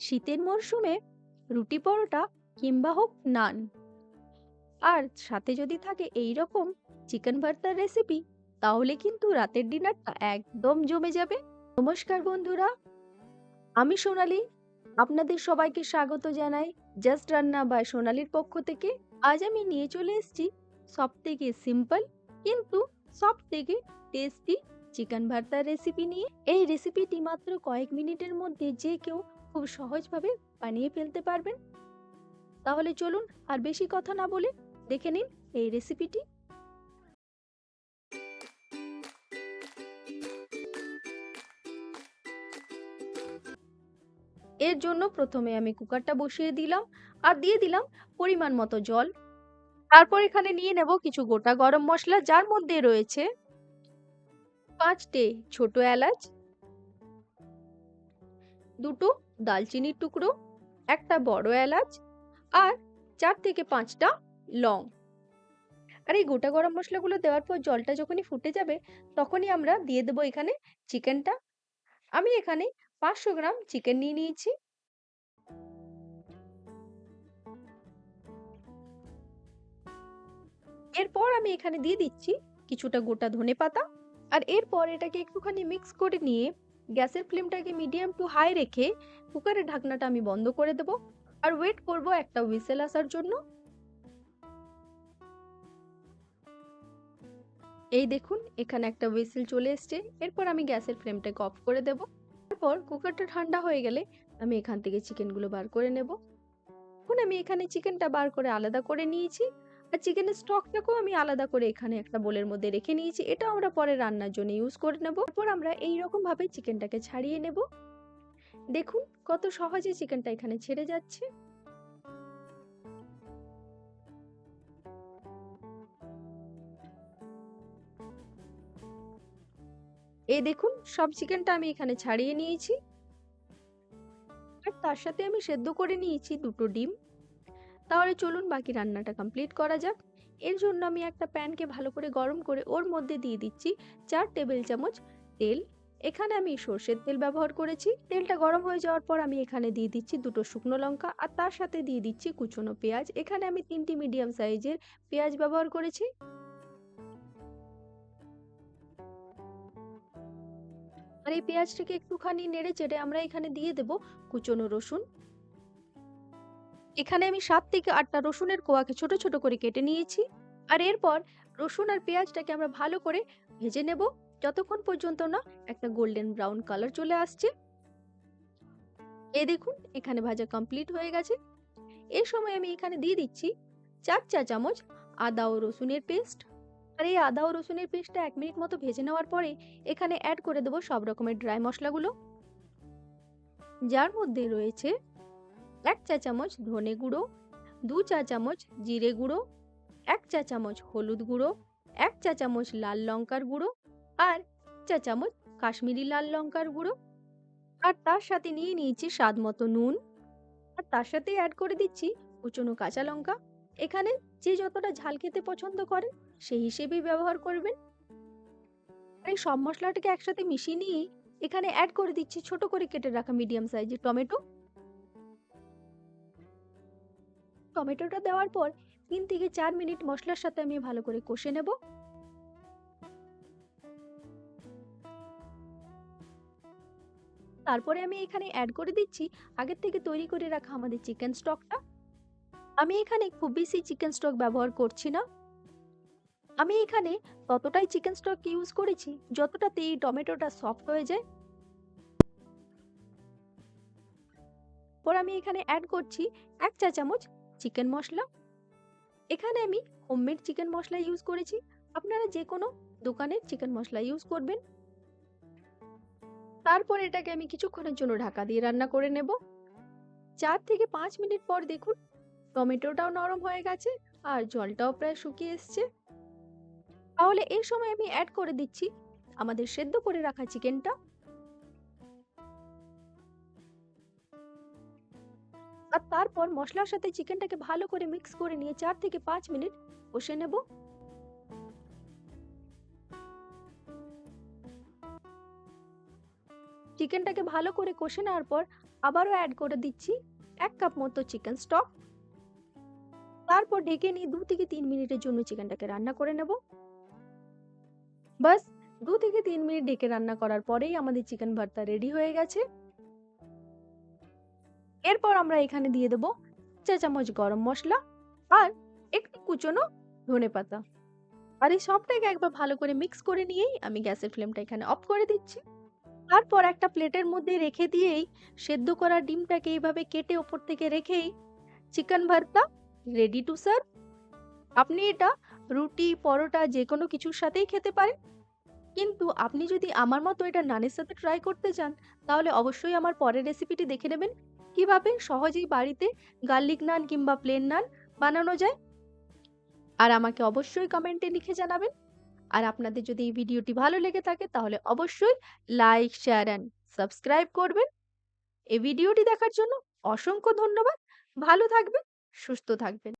শীতের মরশুমে রুটি পরোটা কিংবা হোক নান। আর সাথে যদি থাকে এই রকম চিকেন ভর্তার রেসিপি তাহলে কিন্তু রাতের ডিনারটা একদম জমে যাবে। নমস্কার বন্ধুরা, আমি সোনালি। আপনাদের সবাইকে স্বাগত জানাই জাস্ট রান্না বাই সোনালির পক্ষ থেকে। আজ আমি নিয়ে চলে এসেছি সব থেকে সিম্পল কিন্তু সব থেকে টেস্টি চিকেন ভর্তার রেসিপি নিয়ে। এই রেসিপিটি মাত্র কয়েক মিনিটের মধ্যে যে কেউ খুব সহজভাবে বানিয়ে ফেলতে পারবেন। তাহলে চলুন আর বেশি কথা না বলে দেখে নিন এই রেসিপিটি এর জন্য প্রথমে আমি কুকারটা বসিয়ে দিলাম আর দিয়ে দিলাম পরিমাণ মতো জল। তারপর এখানে নিয়ে নেব কিছু গোটা গরম মশলা যার মধ্যে রয়েছে পাঁচটে ছোট এলাচ, দুটো দালচিনির টুকরো, একটা বড় এলাচ আর চার থেকে পাঁচটা লং। আর এই গোটা গরম মশলাগুলো দেওয়ার পর জলটা যখনই ফুটে যাবে, তখনই আমরা দিয়ে দেবো এখানে চিকেনটা। আমি এখানে পাঁচশো গ্রাম চিকেন নিয়ে নিয়েছি। এরপর আমি এখানে দিয়ে দিচ্ছি কিছুটা গোটা ধনে পাতা আর এরপর এটাকে একটুখানি মিক্স করে নিয়ে গ্যাসের ফ্লেমটাকে মিডিয়াম টু হাই রেখে কুকারের ঢাকনাটা আমি বন্ধ করে দেব। আর ওয়েট করব একটা হুইসেল আসার জন্য। এই দেখুন, এখানে একটা হুইসেল চলে এসছে। এরপর আমি গ্যাসের ফ্লেমটাকে অফ করে দেব। তারপর কুকারটা ঠান্ডা হয়ে গেলে আমি এখান থেকে চিকেনগুলো বার করে নেব। এখন আমি এখানে চিকেনটা বার করে আলাদা করে নিয়েছি। আর চিকেনের স্টকটাকেও আমি আলাদা করে এখানে একটা বোলের মধ্যে রেখে নিয়েছি। এটা আমরা পরে রান্নার জন্য ইউজ করে নেব। তারপর আমরা এই ভাবে চিকেনটাকে ছাড়িয়ে নেব। দেখুন, কত সহজে চিকেনটা এখানে ছেড়ে যাচ্ছে। এই দেখুন, সব চিকেনটা আমি এখানে ছাড়িয়ে নিয়েছি। আর তার সাথে আমি সেদ্ধ করে নিয়েছি দুটো ডিম। তাহলে চলুন বাকি রান্নাটা কমপ্লিট করা যাক। এর জন্য আমি একটা প্যানকে ভালো করে গরম করে ওর মধ্যে দিয়ে দিচ্ছি চার টেবিল চামচ তেল। এখানে আমি সর্ষের তেল ব্যবহার করেছি। তেলটা গরম হয়ে যাওয়ার পর আমি এখানে দিয়ে দিচ্ছি দুটো শুকনো লঙ্কা আর তার সাথে দিয়ে দিচ্ছি কুচনো পেঁয়াজ। এখানে আমি তিনটি মিডিয়াম সাইজের পেঁয়াজ ব্যবহার করেছি। আর এই পেঁয়াজটাকে একটুখানি নেড়ে চেড়ে আমরা এখানে দিয়ে দেব কুচনো রসুন। এখানে আমি সাত থেকে আটটা রসুনের কোয়াকে ছোট ছোট করে কেটে নিয়েছি। আর এরপর রসুন আর পেঁয়াজটাকে আমরা ভালো করে ভেজে নেব। যতক্ষণ পর্যন্ত না একটা গোল্ডেন ব্রাউন কালার চলে আসছে। এ দেখুন, এখানে ভাজা কমপ্লিট হয়ে গেছে। এই সময় আমি এখানে দিয়ে দিচ্ছি চার চা চামচ আদা ও রসুনের পেস্ট। আর এই আদা ও রসুনের পেস্টটা এক মিনিট মতো ভেজে নেওয়ার পরে এখানে অ্যাড করে দেবো সব রকমের ড্রাই মশলাগুলো। যার মধ্যে রয়েছে এক চা চামচ ধনে গুঁড়ো, দু চা চামচ জিরে গুঁড়ো, এক চা চামচ হলুদ গুঁড়ো, এক চা চামচ লাল লঙ্কার গুঁড়ো আর চা চামচ কাশ্মীরি লাল লঙ্কার গুঁড়ো। আর তার সাথে নিয়ে নিয়েছি স্বাদ মতো নুন। আর তার সাথে অ্যাড করে দিচ্ছি কুচনো কাঁচা লঙ্কা। এখানে যে যতটা ঝাল খেতে পছন্দ করে সেই হিসেবেই ব্যবহার করবেন। এই সব মশলাটাকে একসাথে মিশিয়ে নিয়ে এখানে অ্যাড করে দিচ্ছি ছোট করে কেটে রাখা মিডিয়াম সাইজের টমেটো। টমেটোটা দেওয়ার পর তিন থেকে চার মিনিট মশলার সাথে আমি ভালো করে কষে নেব। তারপরে আমি এখানে অ্যাড করে দিচ্ছি আগের থেকে তৈরি করে রাখা আমাদের চিকেন স্টকটা আমি এখানে খুব বেশি চিকেন স্টক ব্যবহার করছি না। আমি এখানে ততটাই চিকেন স্টক ইউজ করেছি যতটাতে এই টমেটোটা সফট হয়ে যায়। পর আমি এখানে অ্যাড করছি এক চা চামচ চিকেন মশলা? এখানে আমি হোমমেড চিকেন মশলা ইউজ করেছি। আপনারা যে কোনো দোকানের চিকেন মশলা ইউজ করবেন। তারপর এটাকে আমি কিছুক্ষণের জন্য ঢাকা দিয়ে রান্না করে নেব। চার থেকে পাঁচ মিনিট পর দেখুন, টমেটোটাও নরম হয়ে গেছে আর জলটাও প্রায় শুকিয়ে এসছে। তাহলে এই সময় আমি অ্যাড করে দিচ্ছি আমাদের সেদ্ধ করে রাখা চিকেনটা আর তারপর মশলার সাথে চিকেনটাকে ভালো করে মিক্স করে নিয়ে চার থেকে পাঁচ মিনিট কষে নেব। চিকেনটাকে ভালো করে কষে নেওয়ার পর আবারও অ্যাড করে দিচ্ছি এক কাপ মতো চিকেন স্টক তারপর ঢেকে নিয়ে দু থেকে তিন মিনিটের জন্য চিকেনটাকে রান্না করে নেব। বাস দু থেকে তিন মিনিট ঢেকে রান্না করার পরেই আমাদের চিকেন ভর্তা রেডি হয়ে গেছে। এরপর আমরা এখানে দিয়ে দেব চা চামচ গরম মশলা আর একটু কুচনো ধনে পাতা। আর এই সবটাকে একবার ভালো করে মিক্স করে নিয়েই আমি গ্যাসের ফ্লেমটা এখানে অফ করে দিচ্ছি। তারপর একটা প্লেটের মধ্যে রেখে দিয়েই সেদ্ধ করা ডিমটাকে এইভাবে কেটে ওপর থেকে রেখেই চিকেন ভর্তা রেডি টু সার্ভ আপনি এটা রুটি, পরোটা যে কোনো কিছুর সাথেই খেতে পারেন। কিন্তু আপনি যদি আমার মতো এটা নানের সাথে ট্রাই করতে চান, তাহলে অবশ্যই আমার পরের রেসিপিটি দেখে নেবেন। কীভাবে সহজেই বাড়িতে গার্লিক নান কিংবা প্লেন নান বানানো যায়? আর আমাকে অবশ্যই কমেন্টে লিখে জানাবেন। আর আপনাদের যদি এই ভিডিওটি ভালো লেগে থাকে, তাহলে অবশ্যই লাইক, শেয়ার অ্যান্ড সাবস্ক্রাইব করবেন। এই ভিডিওটি দেখার জন্য অসংখ্য ধন্যবাদ। ভালো থাকবেন, সুস্থ থাকবেন।